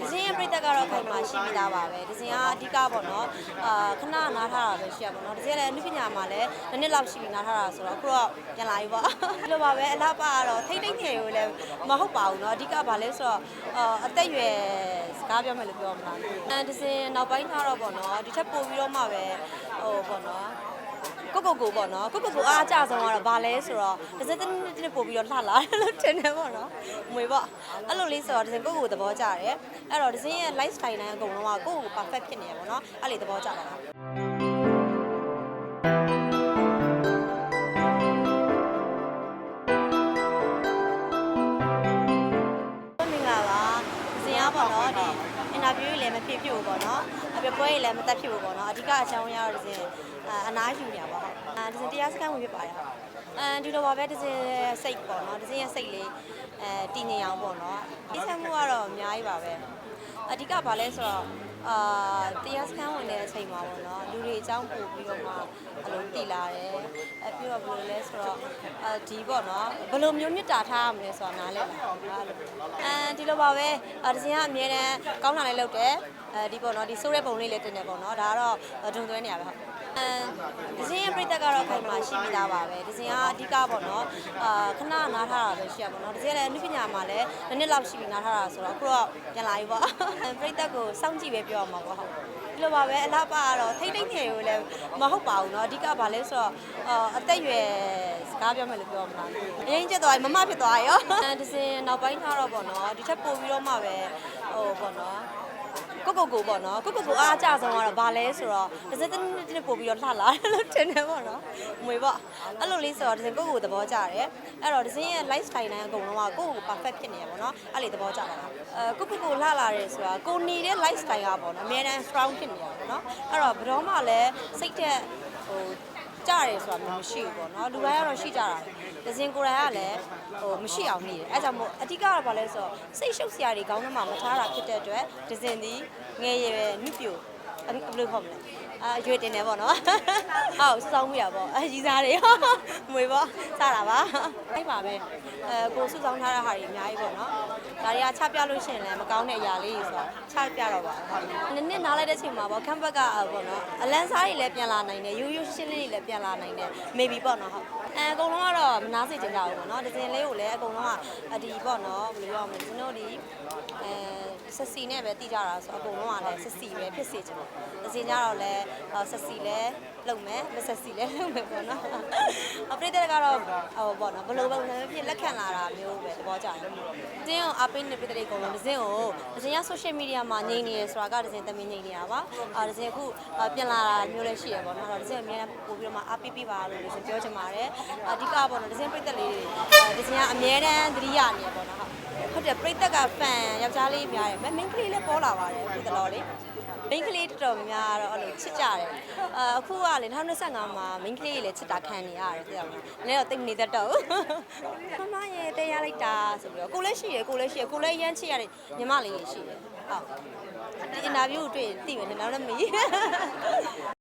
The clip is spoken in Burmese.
ဒဇင်းရဲ့ပြိတက်ကတော့ခိုင်မာရှိပြီးသားပါပဲဒဇင်းကအဓိကပေါ့နော်အာခဏနားထားတာပဲရှိရပါတော့ဒဇင်းလည်းအနုပညာမှာလည်းနှစ်နှစ်လောက်ရှိပြီးနားထားတာဆိုတော့အခုတော့ပြန်လာပြီပေါ့ဒီလိုပါပဲအလားပါကတော့ထိတ်ထိတ်ငယ်ကိုလည်းမဟုတ်ပါဘူးနော်အဓိကဘာလဲဆိုတော့အာအသက်အရွယ်စကားပြောမယ်လို့ပြောမှာအဲဒဇင်းနောက်ပိုင်းထားတော့ပေါ့နော်ဒီထက်ပိုပြီးတော့မှပဲဟိုပေါ့နော် ကိုကိုကိုပေါ့နော်ကိုကိုကိုအားအကြဆုံးကတော့ဗာလဲဆိုတော့တစ်စက်တစ်နည်းပို့ပြီးတော့လှလာတယ်လို့ထင်တယ်ပေါ့နော်မွေပေါ့အဲ့လိုလေးဆိုတော့ဒီစင်ကိုကိုသဘောကျတယ်အဲ့တော့ဒီစင်ရဲ့ lifestyle တိုင်းအကုန်လုံးကကိုကို perfect ဖြစ်နေရပေါ့နော်အဲ့လေသဘောကျတာပါ လည်းမဖြစ်ဖြစ်ဘူးပေါ့နော်အပြပွဲကြီးလည်းမတက်ဖြစ်ဘူးပေါ့နော်အဓိကအကြောင်းအရာတော့ဒီဇင်အနားယူနေရပါဟုတ်အဲဒီဇင်တရားစခန်းဝင်ဖြစ်ပါတယ်ဟုတ်အဲဒီလိုပါပဲဒီဇင်စိတ်ပေါ့နော်ဒီဇင်ရဲ့စိတ်လေးအဲတည်ငြိမ်အောင်ပေါ့နော်ဒီဆက်မှုကတော့အများကြီးပါပဲအဓိကဘာလဲဆိုတော့အာတရားစခန်းဝင်တဲ့အချိန်မှာပေါ့နော်လူတွေအကြောင်းပို့ပြီးတော့မှအလုံးတည်လာတယ်အပြီး တော့ဘယ်လိုလဲဆိုတော့အဲဒီပေါ့နော်ဘယ်လိုမျိုးမြစ်တာထားရမလဲဆိုတာနားလည်လာအဲ့လိုအဲဒီလိုပါပဲဒီဇင်ကအမြဲတမ်းကောင်းတာလည်းလုပ်တယ်အဲဒီပေါ့နော်ဒီဆိုးတဲ့ပုံလေးလည်းတင်တယ်ပေါ့နော်ဒါကတော့ဒုံသွဲနေရပဲဟုတ်အဲဒီဇင်ရဲ့ပြိတက်ကတော့ခိုင်မှာရှိပြီးသားပါပဲဒီဇင်ကအဓိကပေါ့နော်အာခဏနားထားတာပဲရှိရပါတော့ဒီဇင်လည်းအနုပညာမှာလည်းတစ်နှစ်လောက်ရှိပြီးနားထားတာဆိုတော့အခုတော့ပြန်လာပြီပေါ့ပြိတက်ကိုစောင့်ကြည့်ပဲပြောရမှာပေါ့ဟုတ်ဒီလိုပါပဲအလားပါကတော့ထိတ်ထိတ်ငယ်ကိုလည်း မဟုတ်ပါဘူးเนาะအဓိကဘာလဲဆိုတော့အာအသက်အရွယ်စကားပြောမယ်လို့ပြောမလားအရင်ကျက်သွားရင်မမဖြစ်သွားရောဒီစင်နောက်ပိုင်းထားတော့ပေါ့နော်ဒီထက်ပိုပြီးတော့မှပဲဟိုပေါ့နော် ကိုကိုကိုပေါ့နော်ကိုကိုကိုအားအကြဆုံးကတော့ဘာလဲဆိုတော့တစ်စက်တစ်နည်းပို့ပြီးတော့လှလာတယ်လို့ထင်တယ်ပေါ့နော်မွေပေါ့အဲ့လိုလေးဆိုတော့ဒီစင်ကိုကိုသဘောကျတယ်အဲ့တော့ဒီစင်ရဲ့ lifestyle တိုင်းအကုန်လုံးကကိုကို perfect ဖြစ်နေရပေါ့နော်အဲ့လေသဘောကျတာပါအဲကိုကိုကိုလှလာတယ်ဆိုတာကိုနေတဲ့ lifestyle ကပေါ့နော်အများတန်း strong ဖြစ်နေရပေါ့နော်အဲ့တော့ဘယ်တော့မှလည်းစိတ်သက်ဟို ကြတယ်ဆိုတာမျိုးမရှိဘူးပေါ့နော်လူတိုင်းကတော့ရှိကြတာဒဇင်ကိုယ်တိုင်ကလည်းဟိုမရှိအောင်နေတယ်အဲကြောင့်မို့အဓိကတော့ဘာလဲဆိုတော့စိတ်ရှုပ်စရာတွေခေါင်းထဲမှာမထားတာဖြစ်တဲ့အတွက်ဒဇင်ဒီငယ်ရွယ်မြပြို ဘယ်လိုခေါ်မလဲအာရွေတင်တယ်ပေါ့နော်ဟုတ်စောင်းမိရပေါ့အကြီးစားတွေမွေပေါ့စတာပါအဲ့ပါပဲအဲကိုစုဆောင်းထားတဲ့ဟာတွေအများကြီးပေါ့နော်ဒါတွေကချပြလို့ရှိရင်လည်းမကောင်းတဲ့အရာလေးတွေဆိုတော့ချပြတော့ပါဟုတ်နည်းနည်းနားလိုက်တဲ့အချိန်မှာပေါ့ခမ်ဘက်ကပေါ့နော်အလန်းစားတွေလည်းပြန်လာနိုင်တယ်ရိုးရိုးရှင်းလေးတွေလည်းပြန်လာနိုင်တယ် maybe ပေါ့နော်ဟုတ်အဲအကုန်လုံးကတော့မနာစေချင်ကြဘူးပေါ့နော်ဒီဇင်လေးကိုလည်းအကုန်လုံးကအဒီပေါ့နော်ဘယ်လိုပြောရမလဲကျွန်တော်ဒီအဲဆက်စီနဲ့ပဲတည်ကြတာဆိုအကုန်လုံးကလည်းဆက်စီပဲဖြစ်စေချင်တယ်ဒီဇင်ကြတော့လည်းဆက်စီလည်းလုပ်မယ်မဆက်စီလည်းလုပ်မယ်ပေါ့နော်အပရိသတ်ကတော့ဟိုပေါ့နော်ဘယ်လိုပဲဖြစ်လက်ခံလာတာမျိုးပဲသဘောကျတယ်ဒီဇင်ကိုအပိနဲ့ပရိသတ်တွေအကုန်လုံးဒီဇင်ကိုဒီဇင်က social media မှာငြိမ်နေရဆိုတာကဒီဇင်သမီးငြိမ်နေတာပါအာဒီဇင်အခုပြန်လာတာမျိုးလည်းရှိရပေါ့နော်အဲ့တော့ဒီဇင်အများပို့ပြီးတော့မှအပိပိပါလို့ဒီဇင်ပြောချင်ပါတယ်အဓိကပေါ့နော်ဒီဇင်ပရိသတ်လေးတွေဒီဇင်ကအများတန်းသတိရနေရပေါ့နော်ဟုတ်ဟုတ်တယ်ပရိသတ်က fan ယောက်ျားလေးများတယ်မင်းကလေးလည်းပေါ်လာပါတယ်ဒီတလောလေး မိန်းကလေးတော်တော်များများတော့အဲ့လိုချစ်ကြတယ်။အာအခုကလေ2025မှာမိန်းကလေးတွေလည်းချစ်တာခံနေရတယ်သိရမလား။လည်းတော့တိတ်မနေတတ်တော့ဘူး။မမရဲ့တရားလိုက်တာဆိုပြီးတော့ကိုလည်းရှိရကိုလည်းရှိရကိုလည်းရမ်းချစ်ရတယ်ညီမလေးရှိရ။ဟုတ်။ဒီအင်တာဗျူးတွေ့သိမယ်နော်လည်းမေး